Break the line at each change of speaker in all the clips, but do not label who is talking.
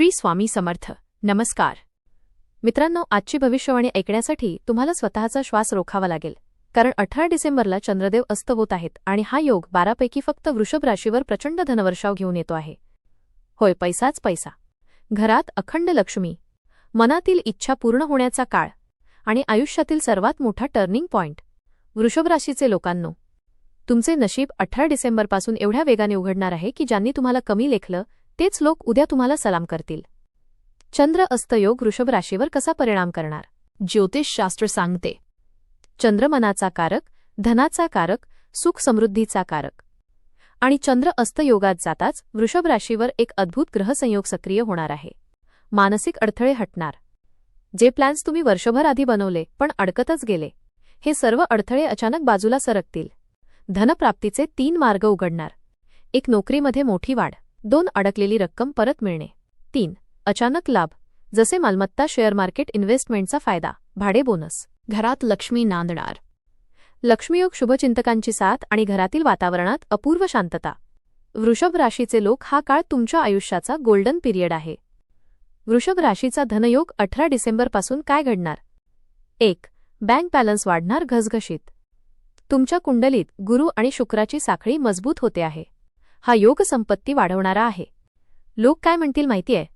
श्री स्वामी समर्थ. नमस्कार. मित्रांनो आजची भविष्यवाणी ऐकण्यासाठी तुम्हाला स्वतःचा श्वास रोखावा लागेल. कारण अठरा डिसेंबरला चंद्रदेव अस्त होत आहेत आणि हा योग बारापैकी फक्त वृषभ राशीवर प्रचंड धनवर्षाव घेऊन येतो आहे. होय पैसाच पैसा. घरात अखंड लक्ष्मी. मनातील इच्छा पूर्ण होण्याचा काळ. आणि आयुष्यातील सर्वात मोठा टर्निंग पॉइंट. वृषभ राशीचे लोकांनो तुमचे नशीब अठरा डिसेंबरपासून एवढ्या वेगाने उघडणार आहे की ज्यांनी तुम्हाला कमी लेखलं तेच लोक उद्या तुम्हाला सलाम करतील. चंद्र अस्तयोग वृषभ राशीवर कसा परिणाम करणार? ज्योतिषशास्त्र सांगते. चंद्रमनाचा कारक धनाचा कारक सुख समृद्धीचा कारक. आणि चंद्र अस्तयोगात जाताच वृषभ राशीवर एक अद्भुत ग्रहसंयोग सक्रिय होणार आहे. मानसिक अडथळे हटणार. जे प्लॅन्स तुम्ही वर्षभर आधी बनवले पण अडकतच गेले हे सर्व अडथळे अचानक बाजूला सरकतील. धनप्राप्तीचे तीन मार्ग उघडणार. एक नोकरीमध्ये मोठी वाढ. दोन अडकलेली रक्कम परत मिळणे. तीन अचानक लाभ जसे मालमत्ता शेअर मार्केट इन्व्हेस्टमेंटचा फायदा भाडे बोनस घरात लक्ष्मी नांदणार. लक्ष्मीयोग शुभचिंतकांची साथ आणि घरातील वातावरणात अपूर्व शांतता. वृषभ राशीचे लोक हा काळ तुमच्या आयुष्याचा गोल्डन पिरियड आहे. वृषभ राशीचा धनयोग अठरा डिसेंबरपासून काय घडणार? एक बँक बॅलन्स वाढणार घसघशीत. तुमच्या कुंडलीत गुरु आणि शुक्राची साखळी मजबूत होते आहे. हा योग संपत्ती वाढवणारा आहे. लोक काय म्हणतील माहितीये?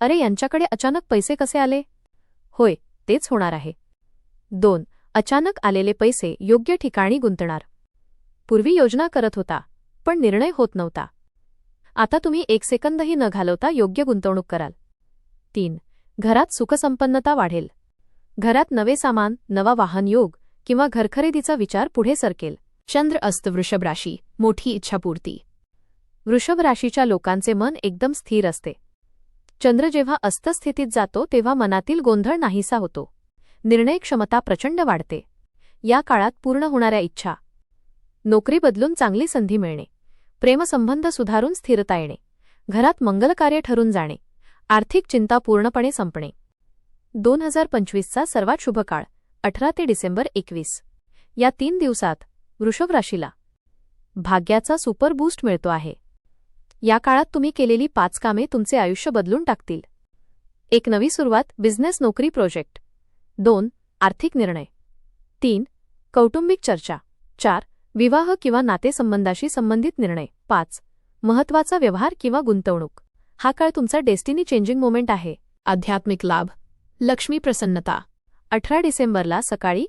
अरे यांच्याकडे अचानक पैसे कसे आले? होय तेच होणार आहे. दोन अचानक आलेले पैसे योग्य ठिकाणी गुंतणार. पूर्वी योजना करत होता पण निर्णय होत नव्हता. आता तुम्ही एक सेकंदही न घालवता योग्य गुंतवणूक कराल. तीन घरात सुखसंपन्नता वाढेल. घरात नवे सामान नवा वाहन योग किंवा घरखरेदीचा विचार पुढे सरकेल. चंद्र अस्त वृषभ राशी मोठी इच्छापूर्ती. वृषभ राशीच्या लोकांचे मन एकदम स्थिर असते. चंद्र जेव्हा अस्तस्थितीत जातो तेव्हा मनातील गोंधळ नाहीसा होतो. निर्णय क्षमता प्रचंड वाढते. या काळात पूर्ण होणाऱ्या इच्छा नोकरी बदलून चांगली संधी मिळणे प्रेमसंबंध सुधारून स्थिरता येणे घरात मंगलकार्य ठरून जाणे आर्थिक चिंता पूर्णपणे संपणे. दोन हजार पंचवीसचा सर्वात शुभ काळ अठरा ते डिसेंबर एकवीस. या तीन दिवसात वृषभ राशीला भाग्याचा सुपर बूस्ट मिळतो आहे. या काळात तुम्ही केलेली पाच कामे तुमचे आयुष्य बदलून टाकतील. एक नवी सुरुवात बिझनेस नोकरी प्रोजेक्ट. दोन आर्थिक निर्णय. तीन कौटुंबिक चर्चा. चार विवाह किंवा नातेसंबंधाशी संबंधित निर्णय. पाच महत्त्वाचा व्यवहार किंवा गुंतवणूक. हा काळ तुमचा डेस्टिनी चेंजिंग मोमेंट आहे. आध्यात्मिक लाभ. लक्ष्मी प्रसन्नता. अठरा डिसेंबरला सकाळी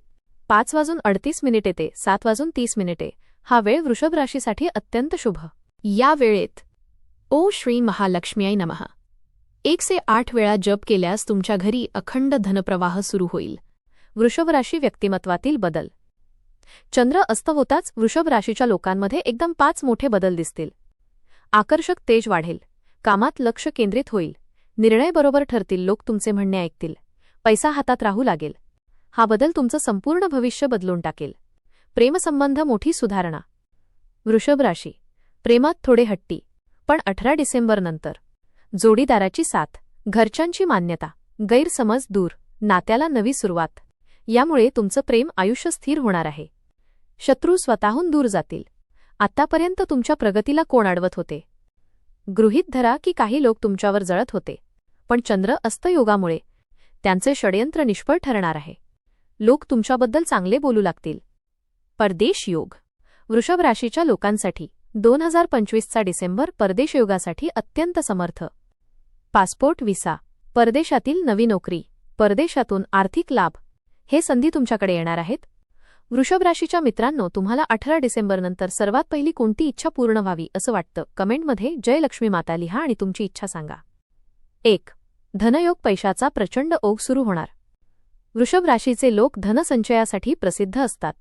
पाच वाजून अडतीस मिनिटे ते सात वाजून तीस मिनिटे. हा वेळ वृषभ राशीसाठी अत्यंत शुभ. या वेळेत ओ श्री महालक्ष्मीय नमः. एक से आठ वेळा जप केल्यास तुमच्या घरी अखंड धनप्रवाह सुरू होईल. वृषभराशी व्यक्तिमत्वातील बदल. चंद्र अस्त होताच वृषभ राशीच्या लोकांमध्ये एकदम पाच मोठे बदल दिसतील. आकर्षक तेज वाढेल. कामात लक्ष केंद्रित होईल. निर्णय बरोबर ठरतील लोक तुमचे म्हणणे ऐकतील. पैसा हातात राहू लागेल. हा बदल तुमचं संपूर्ण भविष्य बदलून टाकेल. प्रेमसंबंध मोठी सुधारणा. वृषभ राशी. प्रेमात थोडे हट्टी. पण अठरा डिसेंबरनंतर जोडीदाराची साथ घरच्यांची मान्यता गैरसमज दूर नात्याला नवी सुरुवात. यामुळे तुमचं प्रेम आयुष्य स्थिर होणार आहे. शत्रू स्वतःहून दूर जातील. आतापर्यंत तुमच्या प्रगतीला कोण अडवत होते? गृहीत धरा की काही लोक तुमच्यावर जळत होते. पण चंद्र अस्तयोगामुळे त्यांचे षडयंत्र निष्फळ ठरणार आहे. लोक तुमच्याबद्दल चांगले बोलू लागतील. परदेश योग. वृषभ राशीच्या लोकांसाठी. दोन हजार पंचवीसचा डिसेंबर परदेश योगासाठी अत्यंत समर्थ. पासपोर्ट विसा परदेशातील नवी नोकरी. परदेशातून आर्थिक लाभ. हे संधी तुमच्याकडे येणार आहेत? वृषभ राशीच्या मित्रांनो तुम्हाला अठरा डिसेंबरनंतर सर्वात पहिली कोणती इच्छा पूर्ण व्हावी असं वाटतं? कमेंटमध्ये जय लक्ष्मी माता लिहा आणि तुमची इच्छा सांगा. एक. धनयोग पैशाचा प्रचंड ओघ सुरू होणार. वृषभ राशीचे लोक धनसंचयासाठी प्रसिद्ध असतात.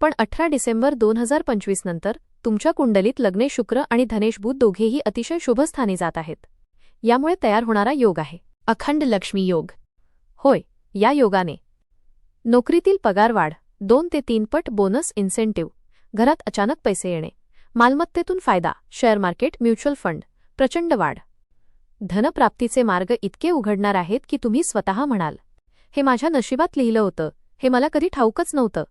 पण अठरा डिसेंबर दोन हजार पंचवीस नंतर तुमच्या कुंडलीत लग्ने शुक्र आणि धनेश दोघेही अतिशय शुभस्थानी जात आहेत. यामुळे तयार होणारा योग आहे. अखंड लक्ष्मी योग. होय या योगाने. नोकरीतील पगारवाढ दोन ते तीन पट बोनस इन्सेंटिव्ह घरात अचानक पैसे येणे. मालमत्तेतून फायदा शेअर मार्केट म्युच्युअल फंड प्रचंड वाढ. धनप्राप्तीचे मार्ग इतके उघडणार आहेत की तुम्ही स्वतः म्हणाल हे माझ्या नशिबात लिहिलं होतं. हे मला कधी ठाऊकच नव्हतं.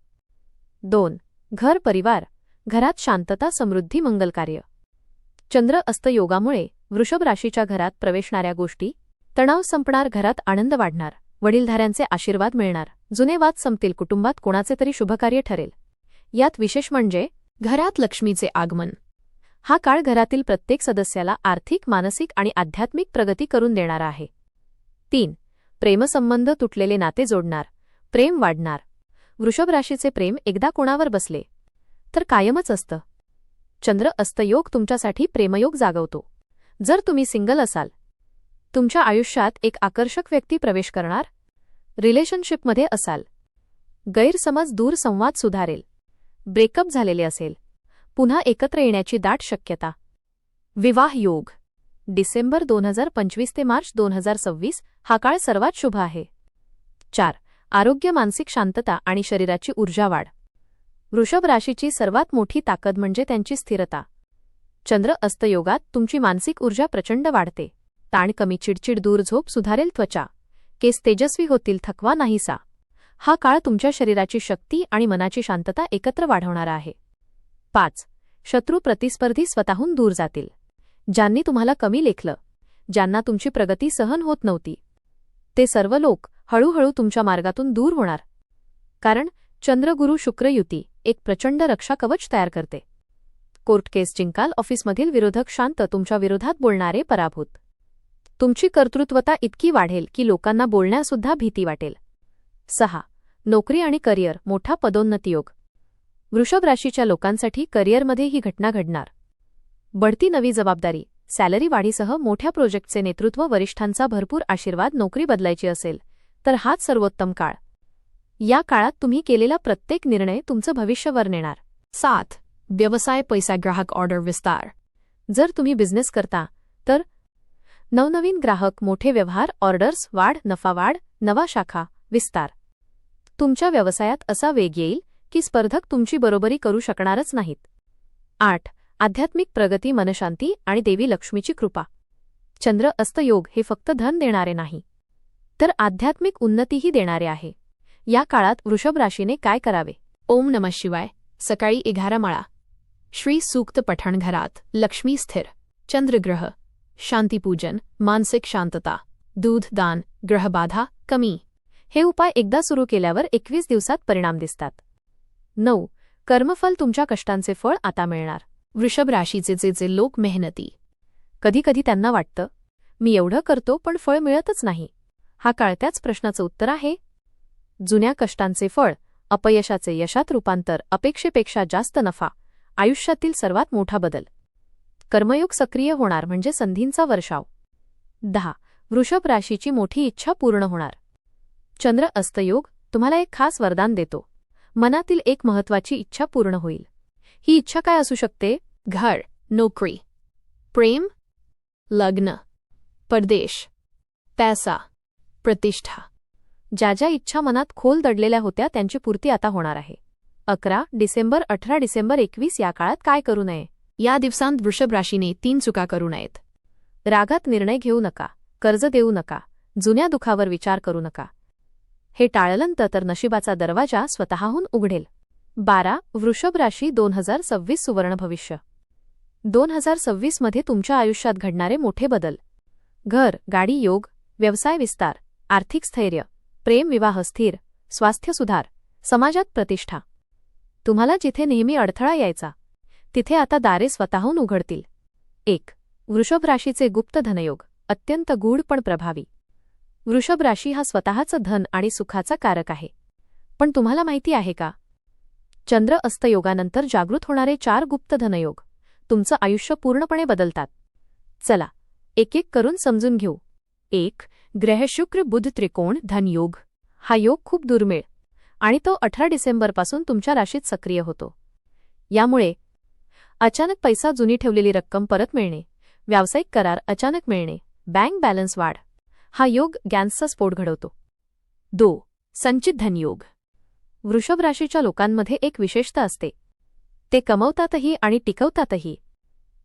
दोन घर परिवार. घरात शांतता समृद्धी मंगलकार्य चंद्र अस्तयोगामुळे वृषभ राशीच्या घरात प्रवेशणाऱ्या गोष्टी तणाव संपणार घरात आनंद वाढणार वडीलधाऱ्यांचे आशीर्वाद मिळणार जुने वाद संपतील कुटुंबात कोणाचे तरी शुभकार्य ठरेल. यात विशेष म्हणजे घरात लक्ष्मीचे आगमन. हा काळ घरातील प्रत्येक सदस्याला आर्थिक मानसिक आणि आध्यात्मिक प्रगती करून देणारा आहे. तीन. प्रेमसंबंध तुटलेले नाते जोडणार. प्रेम वाढणार. वृषभ राशीचे प्रेम एकदा कोणावर बसले तर कायमच असतं. चंद्र अस्तयोग तुमच्यासाठी प्रेमयोग जागवतो. जर तुम्ही सिंगल असाल तुमच्या आयुष्यात एक आकर्षक व्यक्ती प्रवेश करणार रिलेशनशिपमध्ये असाल गैरसमज दूर संवाद सुधारेल ब्रेकअप झालेले असेल पुन्हा एकत्र येण्याची दाट शक्यता. विवाह योग डिसेंबर दोन हजार पंचवीस ते मार्च दोन हजार सव्वीस हा काळ सर्वात शुभ आहे. चार आरोग्य मानसिक शांतता आणि शरीराची ऊर्जा वाढ. वृषभ राशीची सर्वात मोठी ताकद म्हणजे त्यांची स्थिरता. चंद्र अस्तयोगात तुमची मानसिक ऊर्जा प्रचंड वाढते. ताण कमी चिडचिड दूर झोप सुधारेल त्वचा. केस तेजस्वी होतील थकवा नाहीसा. हा काळ तुमच्या शरीराची शक्ती आणि मनाची शांतता एकत्र वाढवणारा आहे. पाच. शत्रू प्रतिस्पर्धी स्वतःहून दूर जातील. ज्यांनी तुम्हाला कमी लेखलं ज्यांना तुमची प्रगती सहन होत नव्हती. ते सर्व लोक हळूहळू तुमच्या मार्गातून दूर होणार. कारण चंद्रगुरु शुक्र युती एक प्रचंड रक्षा कवच तयार करते. कोर्ट केस जिंकाल ऑफिसमधील विरोधक शांत तुमच्या विरोधात बोलणारे पराभूत. तुमची कर्तृत्वता इतकी वाढेल की लोकांना बोलण्यासुद्धा भीती वाटेल. सहा. नोकरी आणि करिअर मोठा पदोन्नतीयोग. वृषभ राशीच्या लोकांसाठी करिअरमध्ये ही घटना घडणार. बढती नवी जबाबदारी सॅलरी वाढीसह मोठ्या प्रोजेक्टचे नेतृत्व वरिष्ठांचा भरपूर आशीर्वाद नोकरी बदलायची असेल तर हाच सर्वोत्तम काळ. या काळात तुम्ही केलेला प्रत्येक निर्णय तुमचं भविष्यवर नेणार. सात. व्यवसाय पैसा ग्राहक ऑर्डर विस्तार. जर तुम्ही बिझनेस करता तर नवनवीन ग्राहक मोठे व्यवहार ऑर्डर्स वाढ नफा वाढ नवा शाखा विस्तार. तुमच्या व्यवसायात असा वेग येईल की स्पर्धक तुमची बरोबरी करू शकणारच नाहीत. आठ. आध्यात्मिक प्रगती मनशांती आणि देवी लक्ष्मीची कृपा. चंद्र अस्तयोग हे फक्त धन देणारे नाही तर आध्यात्मिक उन्नतीही देणारे आहे. या काळात वृषभ राशीने काय करावे? ओम नम शिवाय. सकाळी एघारा माळा श्री सूक्त पठण घरात. लक्ष्मी स्थिर. चंद्रग्रह शांतीपूजन मानसिक शांतता. दूध दान. ग्रहबाधा कमी. हे उपाय एकदा सुरू केल्यावर एकवीस दिवसात परिणाम दिसतात. नऊ. कर्मफल तुमच्या कष्टांचे फळ आता मिळणार. वृषभ राशीचे जे जे लोक मेहनती. कधीकधी त्यांना वाटतं मी एवढं करतो पण फळ मिळतच नाही. हा काळत्याच प्रश्नाचं उत्तर आहे जुन्या कष्टांचे फळ अपयशाचे यशात रूपांतर अपेक्षेपेक्षा जास्त नफा आयुष्यातील सर्वात मोठा बदल. कर्मयोग सक्रिय होणार म्हणजे संधींचा वर्षाव. दहा. वृषभ राशीची मोठी इच्छा पूर्ण होणार. चंद्र अस्तयोग तुम्हाला एक खास वरदान देतो. मनातील एक महत्वाची इच्छा पूर्ण होईल. ही इच्छा काय असू शकते? घर नोकरी प्रेम लग्न परदेश पैसा प्रतिष्ठा. ज्या ज्या इच्छा मनात खोल दडलेल्या होत्या त्यांची पूर्ती आता होणार आहे. अकरा डिसेंबर अठरा डिसेंबर एकवीस या काळात काय करू नये? या दिवसांत वृषभ राशीने तीन चुका करू नयेत. रागात निर्णय घेऊ नका कर्ज देऊ नका जुन्या दुखावर विचार करू नका. हे टाळलं तर नशिबाचा दरवाजा स्वतःहून उघडेल. बारा वृषभ राशी दोन हजार सव्वीस सुवर्ण भविष्य. दोन हजार सव्वीसमध्ये तुमच्या आयुष्यात घडणारे मोठे बदल. घर गाडी योग व्यवसाय विस्तार आर्थिक स्थैर्य. प्रेम विवाह स्थिर स्वास्थ्य सुधार समाजात प्रतिष्ठा. तुम्हाला जिथे नेहमी अडथळा यायचा तिथे आता दारे स्वतःहून उघडतील. एक वृषभ राशीचे गुप्त धनयोग अत्यंत गूढ पण प्रभावी. वृषभ राशी हा स्वतःचं धन आणि सुखाचा कारक आहे. पण तुम्हाला माहिती आहे का? चंद्र अस्तयोगानंतर जागृत होणारे चार गुप्त धनयोग तुमचं आयुष्य पूर्णपणे बदलतात. चला एक एक करून समजून घेऊ. एक ग्रह शुक्र बुध त्रिकोण धनयोग. हा योग खूप दुर्मिळ आणि तो अठरा डिसेंबरपासून तुमच्या राशीत सक्रिय होतो. यामुळे अचानक पैसा जुनी ठेवलेली रक्कम परत मिळणे व्यावसायिक करार अचानक मिळणे बँक बॅलन्स वाढ हा योग गॅन्सचा स्फोट घडवतो. दो संचित धनयोग. वृषभ राशीच्या लोकांमध्ये एक विशेषता असते. ते कमवतातही आणि टिकवतातही.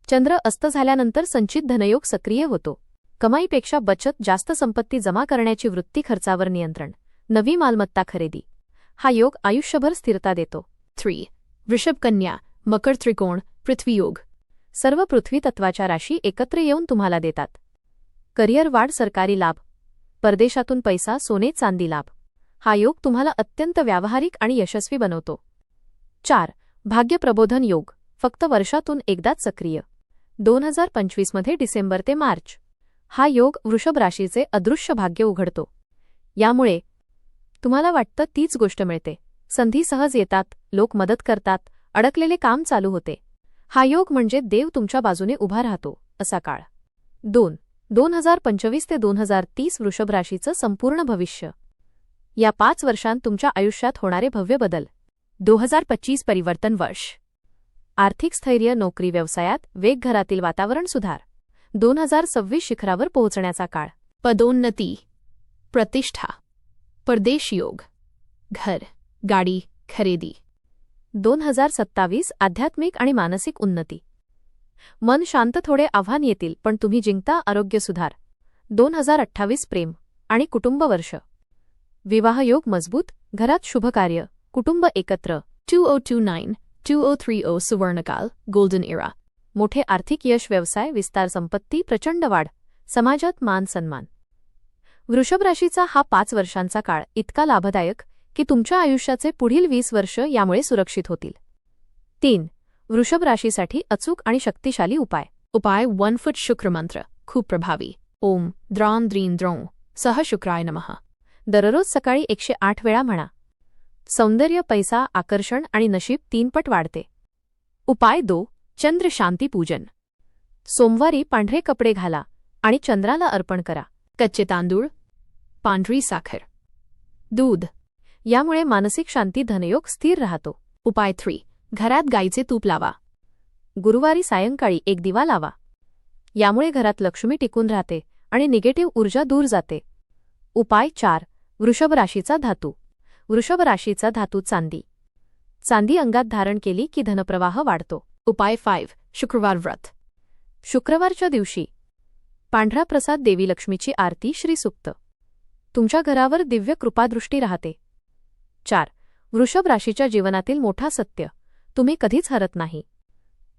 चंद्र अस्त झाल्यानंतर संचित धनयोग सक्रिय होतो. कमाईपेक्षा बचत जास्त संपत्ती जमा करण्याची वृत्ती खर्चावर नियंत्रण. नवी मालमत्ता खरेदी. हा योग आयुष्यभर स्थिरता देतो. थ्री. वृषभकन्या मकर त्रिकोण पृथ्वीयोग सर्व पृथ्वी तत्वाच्या राशी एकत्र येऊन तुम्हाला देतात. करिअर वाढ सरकारी लाभ. परदेशातून पैसा सोने चांदी लाभ. हा योग तुम्हाला अत्यंत व्यावहारिक आणि यशस्वी बनवतो. चार. भाग्यप्रबोधन योग. फक्त वर्षातून एकदाच सक्रिय. दोन हजार पंचवीसमध्ये डिसेंबर ते मार्च. हा योग वृषभ राशीचे अदृश्य भाग्य उघडतो. यामुळे तुम्हाला वाटतं तीच गोष्ट मिळते. संधी सहज येतात लोक मदत करतात अडकलेले काम चालू होते. हा योग म्हणजे देव तुमच्या बाजूने उभा राहतो असा काळ. दोन दोन हजार पंचवीस ते दोन हजार तीस वृषभ राशीचं संपूर्ण भविष्य. या पाच वर्षांत तुमच्या आयुष्यात होणारे भव्य बदल. दो हजार पच्चीस परिवर्तन वर्ष. आर्थिक स्थैर्य नोकरी व्यवसायात वेग घरातील वातावरण सुधार. दोन हजार सव्वीस शिखरावर पोहोचण्याचा काळ.
पदोन्नती. प्रतिष्ठा. परदेश योग. घर. गाडी. खरेदी.
दोन हजार सत्तावीस आध्यात्मिक आणि मानसिक उन्नती. मन शांत थोडे आव्हान येतील पण तुम्ही जिंकता आरोग्य सुधार. दोन हजार अठ्ठावीस प्रेम आणि कुटुंब वर्ष. विवाहयोग मजबूत घरात शुभकार्य कुटुंब एकत्र.
Two O two nine two O three O सुवर्णकाल golden era
मोठे आर्थिक यश व्यवसाय विस्तार संपत्ती प्रचंड वाढ समाजात मान सन्मान. वृषभ राशीचा हा पाच वर्षांचा काळ इतका लाभदायक की तुमच्या आयुष्याचे पुढील वीस वर्ष यामुळे सुरक्षित होतील. तीन वृषभ राशीसाठी अचूक आणि शक्तिशाली उपाय.
उपाय वन फुट शुक्रमंत्र खूप प्रभावी. ओम द्रॉन द्रीन द्रौ सह शुक्राय नमः.
दररोज सकाळी एकशे आठ वेळा म्हणा. सौंदर्य पैसा आकर्षण आणि नशीब तीनपट वाढते. उपाय दो चंद्र शांती पूजन. सोमवारी पांढरे कपडे घाला आणि चंद्राला अर्पण करा.
कच्चे तांदूळ पांढरी साखर दूध.
यामुळे मानसिक शांती धनयोग स्थिर राहतो.
उपाय थ्री घरात गाईचे तूप लावा.
गुरुवारी सायंकाळी एक दिवा लावा. यामुळे घरात लक्ष्मी टिकून राहते आणि निगेटिव्ह ऊर्जा दूर जाते. उपाय चार. वृषभ राशीचा धातू. वृषभ राशीचा धातू चांदी. चांदी अंगात धारण केली की धनप्रवाह वाढतो.
उपाय फाईव्ह शुक्रवार व्रत.
शुक्रवारच्या दिवशी पांढरा प्रसाद देवी लक्ष्मीची आरती श्रीसुक्त. तुमच्या घरावर दिव्य कृपादृष्टी राहते. चार वृषभ राशीच्या जीवनातील मोठा सत्य. तुम्ही कधीच हरत नाही.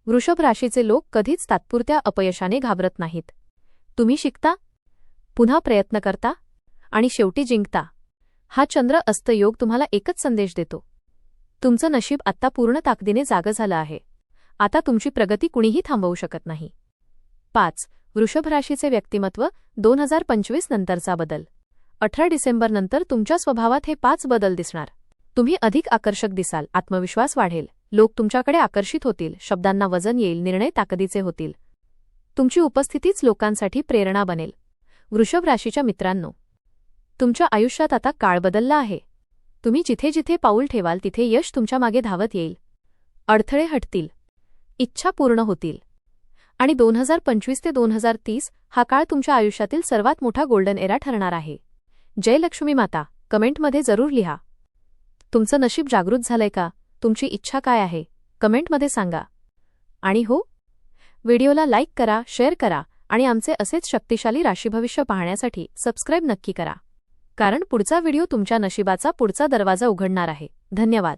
वृषभ राशीचे लोक कधीच तात्पुरत्या अपयशाने घाबरत नाहीत. तुम्ही शिकता पुन्हा प्रयत्न करता आणि शेवटी जिंकता. हा चंद्र अस्तयोग तुम्हाला एकच संदेश देतो. तुमचं नशीब आत्ता पूर्ण ताकदीने जागं झालं आहे. आता तुमची प्रगती कुणीही थांबवू शकत नाही. पाच. वृषभ राशीचे व्यक्तिमत्व दोन हजार पंचवीस नंतरचा बदल. अठरा डिसेंबरनंतर तुमच्या स्वभावात हे पाच बदल दिसणार. तुम्ही अधिक आकर्षक दिसाल आत्मविश्वास वाढेल. लोक तुमच्याकडे आकर्षित होतील शब्दांना वजन येईल निर्णय ताकदीचे होतील. तुमची उपस्थितीच लोकांसाठी प्रेरणा बनेल. वृषभ राशीच्या मित्रांनो तुमच्या आयुष्यात आता काळ बदलला आहे. तुम्ही जिथे जिथे पाऊल ठेवाल तिथे यश तुमच्या मागे धावत येईल. अडथळे हटतील. इच्छा पूर्ण होतील. आणि दोन हजार पंचवीस ते दोन हजार तीस हा काळ तुमच्या आयुष्यातील सर्वात मोठा गोल्डन एरा ठरणार आहे. जय लक्ष्मी माता. कमेंटमध्ये जरूर लिहा. तुमचं नशीब जागृत झालंय का? तुमची इच्छा काय आहे? कमेंटमध्ये सांगा. आणि हो व्हिडिओला लाईक करा शेअर करा आणि आमचे असेच शक्तिशाली राशीभविष्य पाहण्यासाठी सबस्क्राईब नक्की करा. कारण पुढचा व्हिडिओ तुमच्या नशिबाचा पुढचा दरवाजा उघडणार आहे. धन्यवाद.